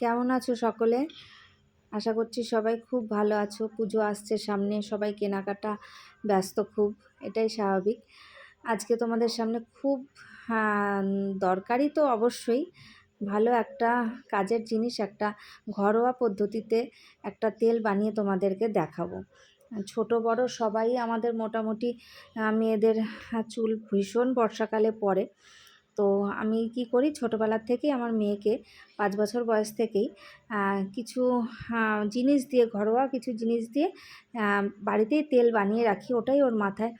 কেমন আছো সকলে? আশা করছি সবাই খুব ভালো আছো। পুজো আসছে সামনে, সবাই কেনাকাটা ব্যস্ত খুব, এটাই স্বাভাবিক। আজকে তোমাদের সামনে খুব দরকারি তো অবশ্যই। ভালো একটা কাজের জিনিস, একটা ঘরোয়া পদ্ধতিতে একটা তেল বানিয়ে তোমাদেরকে দেখাবো। ছোট, বড় সবাই আমাদের মোটামুটি মেয়েদের চুল ভীষণ বর্ষাকালে পড়ে। তো আমি কি করি? ছোটোবেলার থেকেই আমার মেয়েকে পাঁচ বছর বয়স থেকেই কিছু জিনিস দিয়ে, ঘরোয়া কিছু জিনিস দিয়ে বাড়িতেই তেল বানিয়ে রাখি, ওটাই ওর মাথায়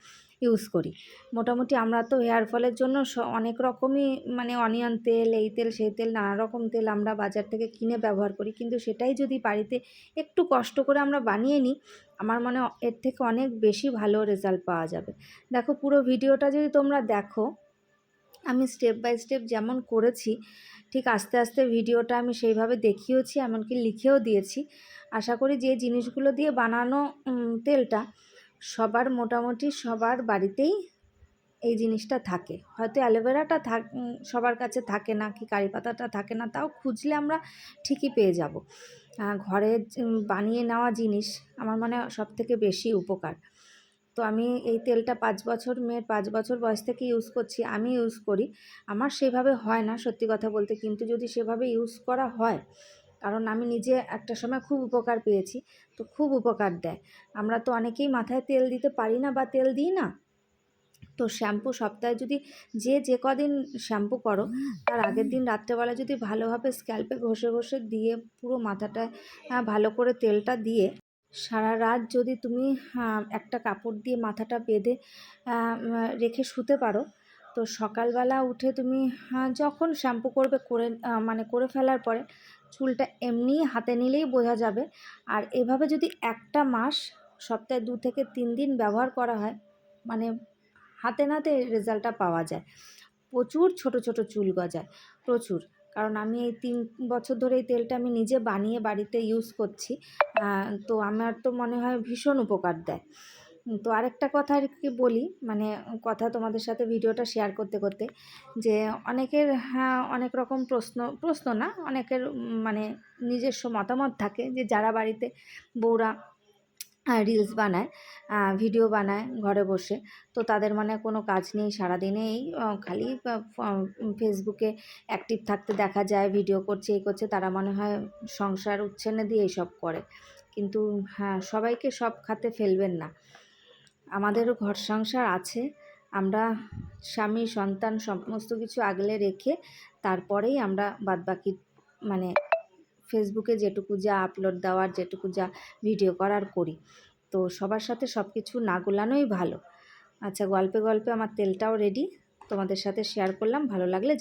ইউজ করি। মোটামুটি আমরা তো হেয়ার ফলের জন্য অনেক রকমই মানে অনিয়ন তেল, এই তেল, সেই তেল, নানা রকম তেল আমরা বাজার থেকে কিনে ব্যবহার করি। কিন্তু সেটাই যদি বাড়িতে একটু কষ্ট করে আমরা বানিয়ে নিই, আমার মনে এর থেকে অনেক বেশি ভালো রেজাল্ট পাওয়া যাবে। দেখো পুরো ভিডিওটা যদি তোমরা দেখো আমি স্টেপ বাই স্টেপ যেমন করেছি, ঠিক আস্তে আস্তে ভিডিওটা আমি সেইভাবে দেখিয়েছি এমনকি লিখেও দিয়েছি। আশা করি যে জিনিসগুলো দিয়ে বানানো তেলটা সবার মোটামুটি সবার বাড়িতেই এই জিনিসটা থাকে। হয়তো অ্যালোভেরাটা থাক সবার কাছে থাকে না কি কারি পাতাটা থাকে না, তাও খুঁজলে আমরা ঠিকই পেয়ে যাব। ঘরে বানিয়ে নেওয়া জিনিস আমার মনে সব থেকে বেশি উপকার। তো আমি এই তেলটা পাঁচ বছর মেয়ের পাঁচ বছর বয়স থেকে ইউজ করছি আমি ইউজ করি। আমার সেভাবে হয় না সত্যি কথা বলতে কিন্তু যদি সেভাবে ইউজ করা হয় কারণ আমি নিজে একটা সময় খুব উপকার পেয়েছি তো খুব উপকার দেয়। আমরা তো অনেকেই মাথায় তেল দিতে পারি না বা তেল দিই না। তো শ্যাম্পু সপ্তাহে যদি যে যে কদিন শ্যাম্পু করো তার আগের দিন রাত্রেবেলা যদি ভালোভাবে স্ক্যাল্পে ঘষে ঘষে দিয়ে পুরো মাথাটায় আহ, ভালো করে তেলটা দিয়ে সারা রাত যদি তুমি একটা কাপড় দিয়ে মাথাটা বেঁধে রেখে শুতে পারো, তো সকালবেলা উঠে তুমি যখন শ্যাম্পু করবে করে মানে করে ফেলার পরে চুলটা এমনি হাতে নিলেই বোঝা যাবে। আর এভাবে যদি একটা মাস, সপ্তাহে দু থেকে তিন দিন ব্যবহার করা হয় মানে হাতে নাতে রেজাল্টটা পাওয়া যায়। প্রচুর ছোট ছোট চুল গজায়, প্রচুর। কারণ আমি এই তিন বছর ধরে এই তেলটা আমি নিজে বানিয়ে বাড়িতে ইউজ করছি। তো আমার তো মনে হয় ভীষণ উপকার দেয়। তো আরেকটা কথা আর কি বলি মানে কথা তোমাদের সাথে ভিডিওটা শেয়ার করতে করতে, যে অনেকের হ্যাঁ অনেক রকম প্রশ্ন প্রশ্ন না, অনেকের মানে নিজস্ব মতামত থাকে যে যারা বাড়িতে বউরা রিলস বানায় ভিডিও বানায় ঘরে বসে। তো তাদের মানে কোনো কাজ নেই সারাদিনে এই খালি ফেসবুকে অ্যাক্টিভ থাকতে দেখা যায় ভিডিও করছে এই করছে, তারা মনে হয় সংসার উচ্ছেনে দিয়ে এইসব করে। কিন্তু হ্যাঁ সবাইকে সব খাতে ফেলবেন না। আমাদেরও ঘর সংসার আছে, আমরা স্বামী, সন্তান, সমস্ত কিছু আগলে রেখে তারপরেই আমরা বাদবাকি মানে ফেসবুকে যেটুকু যা আপলোড দেওয়ার, যেটুকু যা ভিডিও করার করি। তো সবার সাথে সব কিছু না গোলানোই ভালো। আচ্ছা গল্পে গল্পে আমার তেলটাও রেডি তোমাদের সাথে শেয়ার করলাম, ভালো লাগলে